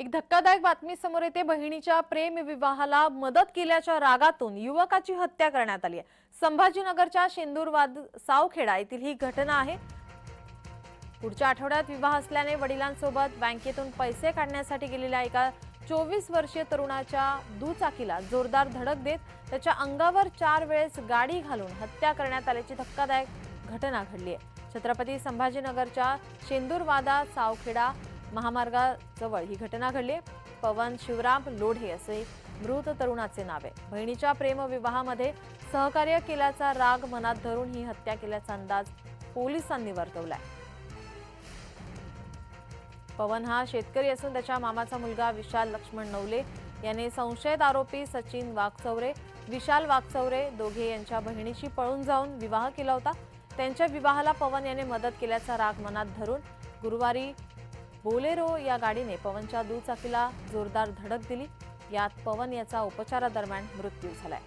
एक धक्कादायक बातमी समोर येते. बहिणीच्या प्रेम विवाहाला मदत केल्याच्या रागातून युवकाची हत्या करण्यात आली आहे. संभाजीनगरच्या शेंदूरवाद सावखेडा येथील ही घटना आहे. पुढच्या आठवड्यात विवाह असल्याने वडिलांसोबत बँकेतून पैसे काढण्यासाठी गेलेल्या एका चोवीस वर्षीय तरुणाच्या दुचाकीला जोरदार धडक देत त्याच्या अंगावर चार वेळेस गाडी घालून हत्या करण्यात आल्याची धक्कादायक घटना घडली आहे. छत्रपती संभाजीनगरच्या शेंदूरवादा सावखेडा महामार्गाजवळ ही घटना घडली. पवन शिवराम लोढे असे मृत तरुणाचे नाव. आहे बहिणीच्या प्रेमविवाहामध्ये सहकार्य केल्याचा राग मनात धरून ही हत्या केल्याचा अंदाज पोलिसांनी वर्तवलाय. पवन हा शेतकरी असून त्याच्या मामाचा मुलगा विशाल लक्ष्मण नवले याने संशयित आरोपी सचिन वाघचौरे विशाल वाघचौरे दोघे यांच्या बहिणीशी पळून जाऊन विवाह केला होता. त्यांच्या विवाहाला पवन याने मदत केल्याचा राग मनात धरून गुरुवारी बोलेरो या गाडीने पवनच्या दुचाकीला जोरदार धडक दिली. यात पवन याचा उपचारादरम्यान मृत्यू झालाय.